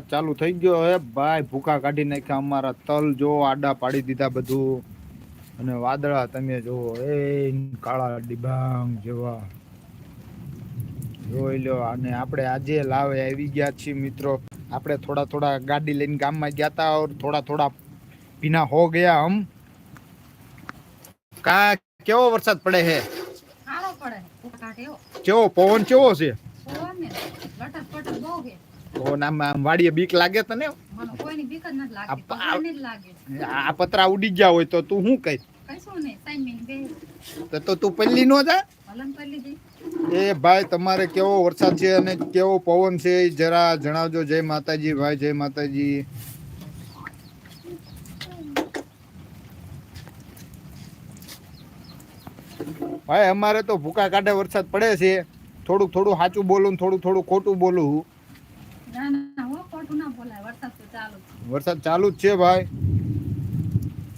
ચાલુ થઈ ગયો હે. ભાઈ ભૂકા કાઢી નાખ્યા અમારા તલ. જો આડા પાડી દીધા બધું. અને વાદળા તમે જોવો એ કાળા ડિબાંગ જેવા. જોઈ લો. અને આપણે આજે લાવે આવી ગયા છીએ મિત્રો. આપણે થોડા થોડા ગાડી લઈને ગામમાં ગયા હતા ઓર થોડા થોડા પીના હો ગયા હમ. કા કેવો વરસાદ પડે હે? પડે. કેવો પવન કેવો છે પવન ને લટક પટક બહુ છે પવન આમ વાડીએ બીક લાગે તને આ- પતરા ઉડી ગયા હોય તો તું શું કઈ તો તો પલ્લી નો જા. એ ભાઈ તમારે કેવો વરસાદ છે અને કેવો પવન છે જરા જણાવજો. જય માતાજી ભાઈ જય માતાજી. ભાઈ અમારે તો ભૂકા કાઢે વરસાદ પડે છે. થોડુંક થોડું સાચું બોલું થોડું થોડું ખોટું બોલું ના ના હો ખોટું ના બોલાય વરસાદ તો ચાલુ જ છે. વરસાદ ચાલુ જ છે ભાઈ.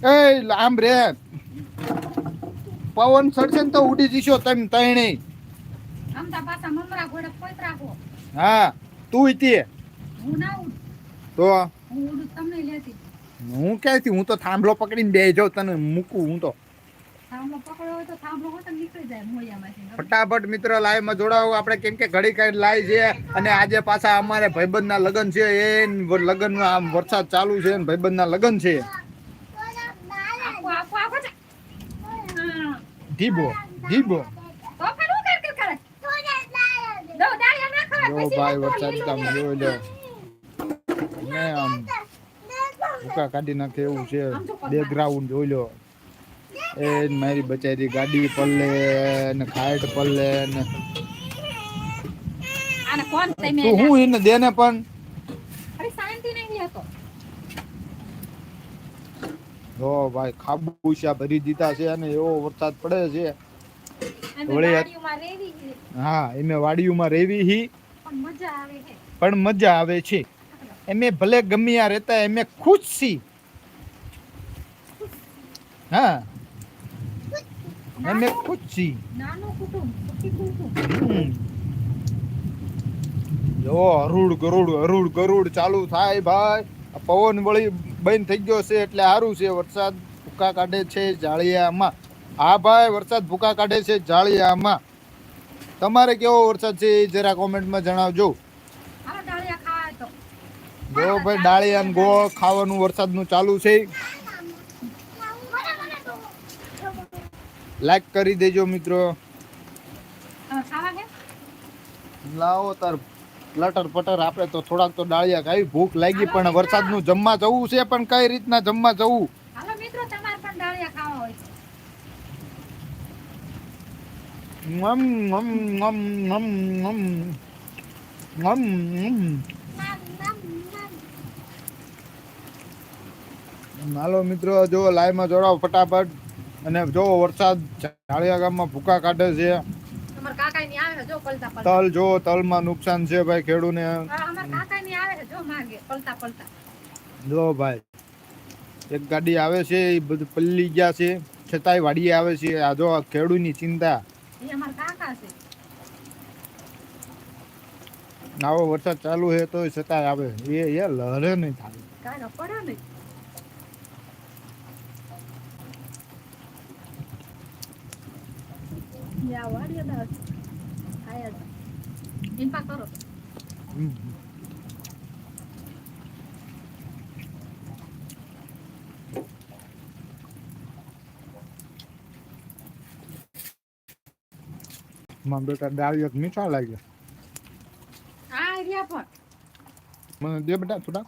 એ આમ રે. પવન ચડશે ને તો ઉડી જશો તમે તણે. હા તું તે. હું ના ઉડ. તો? હું ક્યાંથી હું તો થાંભલો પકડીને બે જાઉં તને મૂકું હું તો. ફટાફટ મિત્ર લાઈવમાં જોડાવો આપણે કેમ કે ઘડી કઈ લાઈ છે અને આજે પાછા અમારે ભાઈબંધ ના લગ્ન છે. એ લગ્ન આમ વરસાદ ચાલુ છે ભાઈબંધ ના લગ્ન છે. ધીબો ધીબો. જો ભાઈ વરસાદ જોઈ લો. ને આમ ભૂકા કાઢી નાખે એવું છે. બેકગ્રાઉન્ડ જોઈ લો. એ મારી બચારી ગાડી પલ્લે ને ખાટ પલ્લે ને. આને કોણ તમે તું હું એને દેને પણ? અરે શાંતિ નહીં લેતો જો ભાઈ ખાબુશા ભરી દીધા છે અને એવો વરસાદ પડે છે. હા એમે વાડીયુમાં રેવી હી. પણ મજા આવે છે. પણ મજા આવે છે. એમે ભલે ગમ્યા રહેતા એમે ખુશ છી હા. એમે ખુશ. નાનું કુટુંબ. જો અરુડ ગરુડ અરુડ ગરુડ ચાલુ થાય ભાઈ. પવન વળી બંધ થઈ ગયો છે એટલે સારું છે. વરસાદ ભૂકા કાઢે છે જાળિયામાં. હા ભાઈ વરસાદ ભૂકા કાઢે છે જાળિયામાં. તમારે કેવો વરસાદ છે એ જરા કોમેન્ટમાં જણાવજો. જો ભાઈ ડાળિયા ગોળ ખાવાનું વરસાદનું ચાલુ છે. લાઈક કરી દેજો મિત્રો. લાવો તાર લટર પટર આપણે તો થોડાક તો ડાળિયા ખાવી ભૂખ લાગી પણ વરસાદનું જમવા જવું છે પણ કઈ રીતના જમવા જવું? હાલો મિત્રો તમારે પણ ડાળિયા ખાવા હોય હાલો મિત્રો જો લાઈવમાં જોડાઓ ફટાફટ. અને જો વરસાદ ચાળિયા ગામમાં ભૂકા કાઢે છે. તલ જો તલમાં નુકસાન છે ભાઈ ખેડૂને. જો ભાઈ એક ગાડી આવે છે એ બધું પલ્લી ગયા છે છતાંય વાડીએ આવે છે. આ જો ખેડૂની ચિંતા. આવો વરસાદ ચાલુ છે તો છતાંય આવે. એ એ લહેરે નહીં થાય. પડ્યો નહીં યા વાડિયા દાસ આયા જા ઇન્પા કરો હમ. મારા બેટા દાળિયા તો મીઠા લાગે આ રહ્યા પણ મને દે બેટા થોડા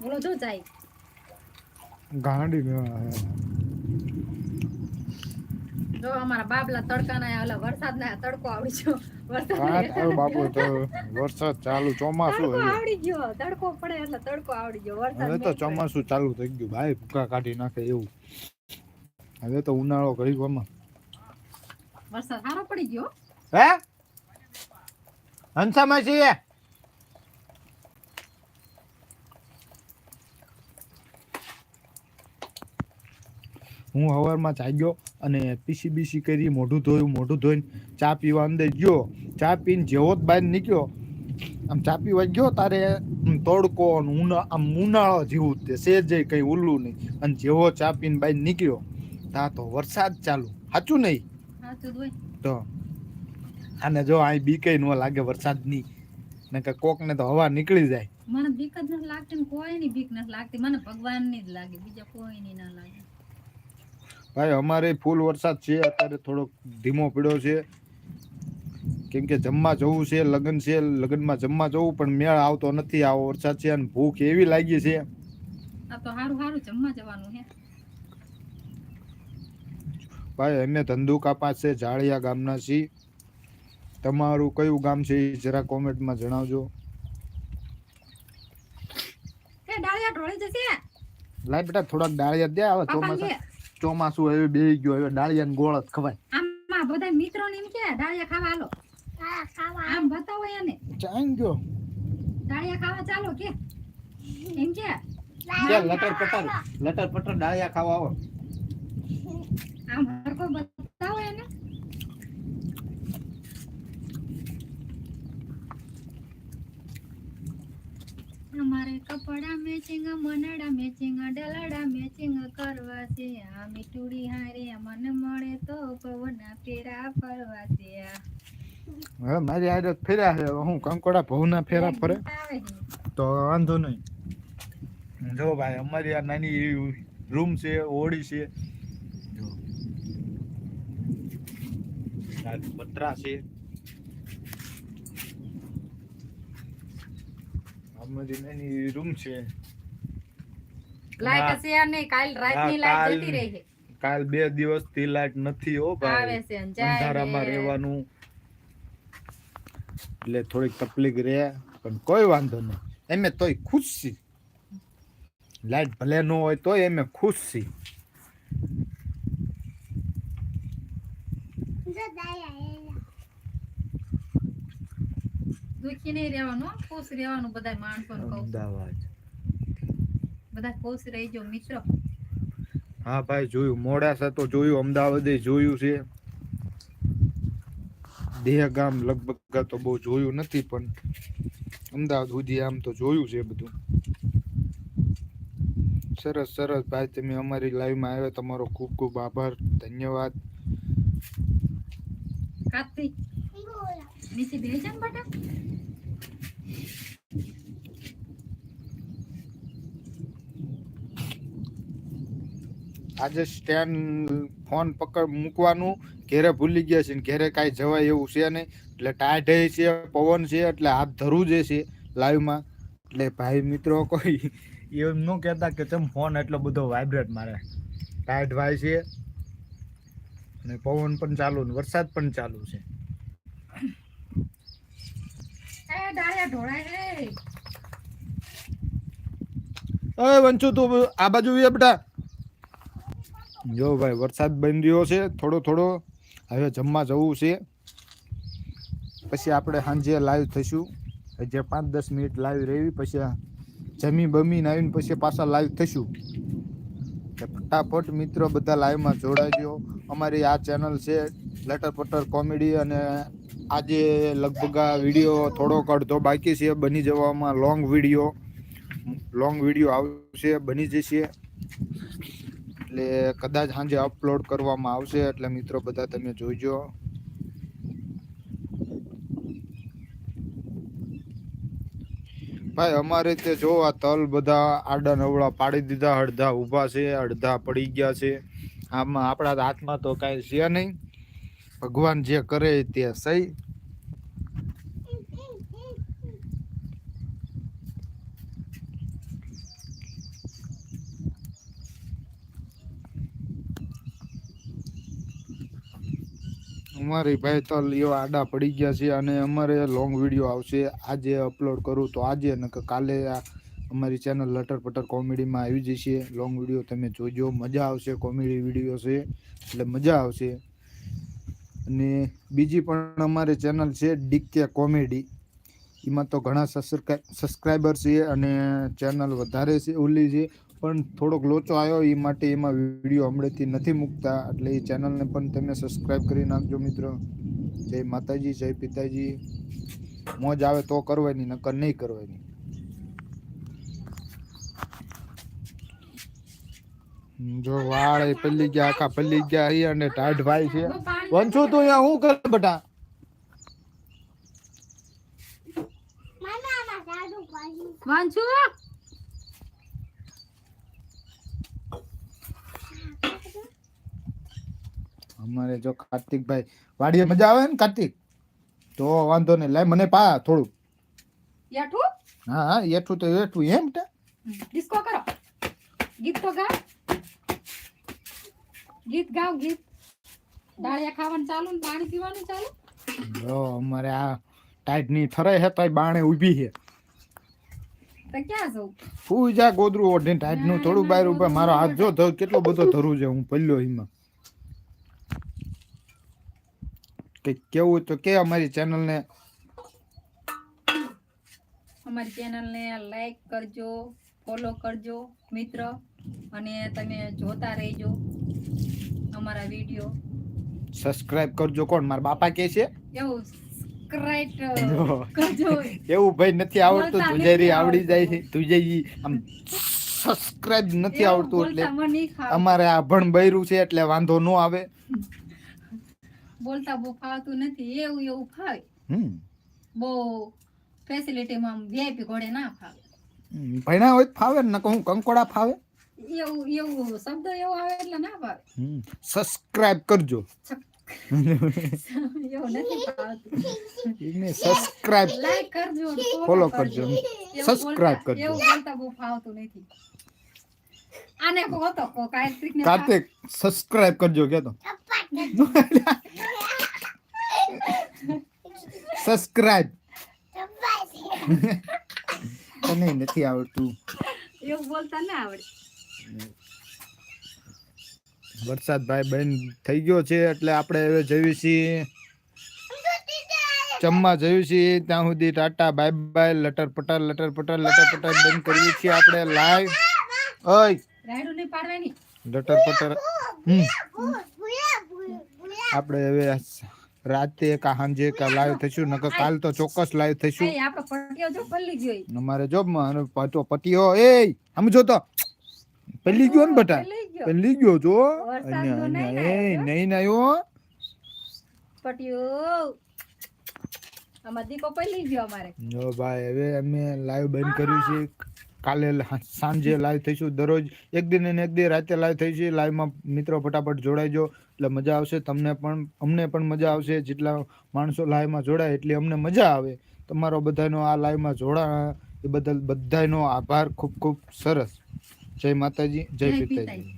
બોલો જો જાય ગાંડી જો અમારા બાબલા તડકા ના ઓલા વરસાદ ના તડકો આવડી ગયો. વરસાદ વાત બાપુ તો વરસાદ ચાલુ ચોમાસું હવે આવડી ગયો તડકો પડે એટલે તડકો આવડી ગયો વરસાદ હવે તો ચોમાસું ચાલુ થઈ ગયું ભાઈ ભૂકા કાઢી નાખે એવું. હવે તો ઉનાળો ઘડીકમાં વરસાદ સારો પડી ગયો? હે? હંસામાં છીએ? હું હવારમાં જાગ્યો અને પીસી બીસી કરી મોઢું ધોયું. મોઢું ધોઈને ચા પીવા અંદર ગયો. ચા પીને જેવો જ બહાર નીકળ્યો. આમ ચા પીવા ગયો તારે તડકો આમ ઉનાળો જેવું તે. સેજે કંઈ ઉલ્લું નહીં. અને જેવો ચા પીને બહાર નીકળ્યો તા તો વરસાદ ચાલુ. સાચું નહીં? તો આને જો અહીં બીકે ન લાગે વરસાદની. ને કે કોક ને તો હવા નીકળી જાય. મને બીક જ નથી લાગતી ને કોઈની બીક નથી લાગતી. મને ભગવાનની જ લાગે. બીજા કોઈની ના લાગે. ભાઈ અમારે ફૂલ વરસાદ છે અત્યારે થોડોક ધીમો પડ્યો છે. કેમ કે જમવા જવું છે લગ્ન છે લગ્નમાં જમવા જવું પણ મેળ આવતો નથી આવો વરસાદ છે અને ભૂખ એવી લાગી છે. આ તો હારું હારું જમવા જવાનું હે. ભાઈ અમે ધંધુકા પાસે જાળિયા ગામના છીએ. તમારું કયું ગામ છે એ જરા કોમેન્ટમાં જણાવજો. એ ડાળિયા ઢોળી જશે. લાય બેટા થોડાક ડાળિયા દે આવે ચોમાસા ચોમાસું હવે બે ગયો હવે ડાળિયા ગોળ જ ખવાય. આમાં બધા મિત્રો ને એમ કે ડાળિયા ખાવા હાલો. આમ બતાવો એને. ચાઈ ગયો. ડાળિયા ખાવા ચાલો કે. એમ કે કે લટર પટર લટર પટર ડાળિયા ખાવા આવો. આમ હરકો બતાવો એને અમારે કપડા મેચિંગ મનડા મેચિંગ ડલડા મેચિંગ કરવા છે. આ મીઠુડી હારે મન મળે તો પવના ફેરા ફરવા છે. હવે મારી આદત ફેર્યા છે. હું કંકોડા ભવના ફેરા ફરે? તો વાંધો નહીં. જો ભાઈ અમારી આ નાની રૂમ છે ઓડી છે. પતરા છે. અમારી નાની રૂમ છે. લાઈટ છે નહીં કાલ રાતની લાઈટ જતી રહી છે. કાલ બે દિવસથી લાઈટ નથી હો આવે ભાઈ અંધારામાં રહેવાનું. એટલે થોડીક તકલીફ રહે પણ કોઈ વાંધો નહીં. એમે તોય ખુશ છી લાઈટ ભલે ન હોય તોય એમે ખુશ છી દુખી નહીં રહેવાનું ખુશ રહેવાનું બધા માણસો અમદાવાદ. બધા ખુશ રહીજો મિત્રો. હા ભાઈ જોયું. મોડાસા તો જોયું અમદાવાદે જોયું છે. દેહગામ લગભગ તો બહુ જોયું નથી પણ અમદાવાદ સુધી આમ તો જોયું છે બધું. સરસ સરસ ભાઈ તમે અમારી લાઈવમાં આવ્યા. તમારો ખૂબ ખૂબ આભાર. ધન્યવાદ. કાર્તિક નીચે બેસી ને બેટા આજે સ્ટેન્ડ ફોન પકડ મૂકવાનું. ઘેરે ભૂલી ગયા છે ઘેરે કાંઈ જવાય એવું છે નહીં. એટલે ટાઢે છે, પવન છે, એટલે હાથ ધરવું જ છે લાઈવમાં એટલે ભાઈ મિત્રો કોઈ એમ ન કહેતા કે તેમ ફોન એટલો બધો વાઇબ્રેટ મારે. ટાઢ ભાઈ છે. અને પવન પણ ચાલુ ને વરસાદ પણ ચાલુ છે એ ડાળિયા ઢોળાય હે. અરે વંચુ તું આ બાજુ એ બેટા. જો ભાઈ, વરસાદ બંધ રહ્યો છે, થોડો થોડો. હવે જમવા જવું છે. પછી આપણે સાંજે લાઈવ થઈશું. હજી પાંચ દસ મિનિટ લાઈવ રહેવી, પછી જમી બમીને આવીને પછી પાછા લાઈવ થઈશું. ફટાફટ મિત્રો, બધા લાઈવમાં જોડાજો અમારી આ ચેનલ છે, લેટર પટર કોમેડી અને આજે લગભગ આ વીડિયો થોડોક અડધો બાકી છે, બની જવામાં લોંગ વીડિયો. લોંગ વીડિયો આવશે, બની જશે. એટલે કદાચ સાંજે અપલોડ કરવામાં આવશે, એટલે મિત્રો બધા તમે જોઈજો. ભાઈ, અમારે તે જો આ તલ બધા આડા નવડા પાડી દીધા, અડધા ઊભા છે, અડધા પડી ગયા છે. આમાં આપણા હાથમાં તો કાંઈ છે નહીં. ભગવાન જે કરે તે સહી. અમારી ભાઈ તો લ્યો આડા પડી ગયા છે અને અમારે લોંગ વીડિયો આવશે. આજે અપલોડ કરું તો આજે ને કાલે અમારી ચેનલ લટર પટર કોમેડીમાં આવી જશે. લોંગ વીડિયો તમે જોજો. મજા આવશે. કોમેડી વીડિયો છે. એટલે મજા આવશે. અને બીજી પણ અમારી ચેનલ છે ડીકે કોમેડી. એમાં તો ઘણા સબસ્ક્રાઈબર છે અને ચેનલ વધારે છે, ઓલી છે. પણ થોડોક લોચો આવ્યો એ માટે એમાં વીડિયો હમણાંથી નથી મૂકતા. એટલે એ ચેનલને પણ તમે સબસ્ક્રાઈબ કરી નાખજો મિત્રો. જય માતાજી, જય પિતાજી. મોજ આવે તો કરવાની, નકર નહીં કરવાની. જો વાળ એ પલ્લી ગયા આખા પલ્લી ગયા અહીંયા અને ટાઢ ભાઈ છે. વંશુ તું અહીંયા શું કર બટા? અમારે જો કાર્તિકભાઈ વાડીએ મજા આવે ને કાર્તિક? તો વાંધો નહીં લાય મને પા થોડું. યાઠું? હા હા એઠું તો એઠું એમ ડિસ્કો કરો. ગીત તો ગાવ ગીત ગાવ ગીત. ડાળિયા ખાવાનું ચાલુ ને પાણી પીવાનું ચાલુ? જો અમારે આ ટાઈટની થરે હે તોય બાણે ઊભી છે તો ક્યાં જઉં? પૂજા ગોદરું ઓઢીને ટાઈટનું થોડું બહાર ઊભા મારો હાથ જો ધર કેટલો બધો ધરું છે હું પલ્યો એમાં. કે કેવું તો કે અમારી ચેનલ ને અમારી ચેનલને લાઈક કરજો ફોલો કરજો મિત્ર. અને તમે જોતા રહેજો. અમારા વીડિયો સબસ્ક્રાઇબ કરજો કોણ? મારા બાપા કે છે? એવું કરજો. એવું ભાઈ નથી આવડતું તુજેરી આવડી જાય છે. તુજેરી આમ સબસ્ક્રાઇબ નથી આવડતું એટલે. અમારે આ ભણ બૈરું છે એટલે વાંધો ન આવે. બોલતા બહુ ફાવતું નથી એવું એવું ફાવે. હમ. બહુ ફેસિલિટીમાં વીઆઈપી ઘોડે ના ફાવે. ભણ્યા હોય ફાવે ને કહું કંકોડા ફાવે? એવું એવું શબ્દ એવો આવે એટલે ના ભાવે. સબસ્ક્રાઇબ કરજો. એવું નથી ફાવતું સબસ્ક્રાઇબ લાઈક કરજો ફોલો કરજો સબસ્ક્રાઇબ કરજો. એવું બોલતા બહુ ફાવતું નથી. આને કહો તો કહો કાર્તિકને કાર્તિક સબસ્ક્રાઇબ કરજો કે તો. સબસ્ક્રાઇબ તને નથી આવડતું. એવું બોલતા ના આવડે. વરસાદ ભાઈ બેન થઈ ગયો છે એટલે આપણે હવે જઈએ છીએ. ચમ્મા જઈએ છીએ. ત્યાં સુધી ટાટા બાય બાય લટર પટર લટર પટર લટર પટર બંધ કરીએ છીએ આપણે લાઈવ ઓય! લટર પટર. હમ. આપણે હવે રાતે કા સાંજે કા લાઈવ થઈશું નકર કાલ તો ચોક્કસ લાઈવ થઈશું. એ આપણો જો પલ્લી જોઈ. અમારે જોબમાં મારો પાટો પટીઓ એ સમજો તો. પલ્લી ગયો ને બટા? પલ્લી ગયો. જો. એ નહીં નાયો અમારે. જો ભાઈ હવે અમે લાઈવ બંધ કર્યું છે. કાલે સાંજે લાઈવ થઈશું. દરરોજ એક દિન અને એક દિન રાતે લાઈવ થઈશું લાઈવમાં મિત્રો ફટાફટ જોડાઈજો. એટલે મજા આવશે. તમને પણ અમને પણ મજા આવશે. જેટલા માણસો લાઈવમાં જોડાય એટલી અમને મજા આવે. તમારો બધાનો આ લાઈવમાં જોડા એ બદલ બધાનો આભાર. ખૂબ ખૂબ સરસ. જય માતાજી જય જય પિતાજી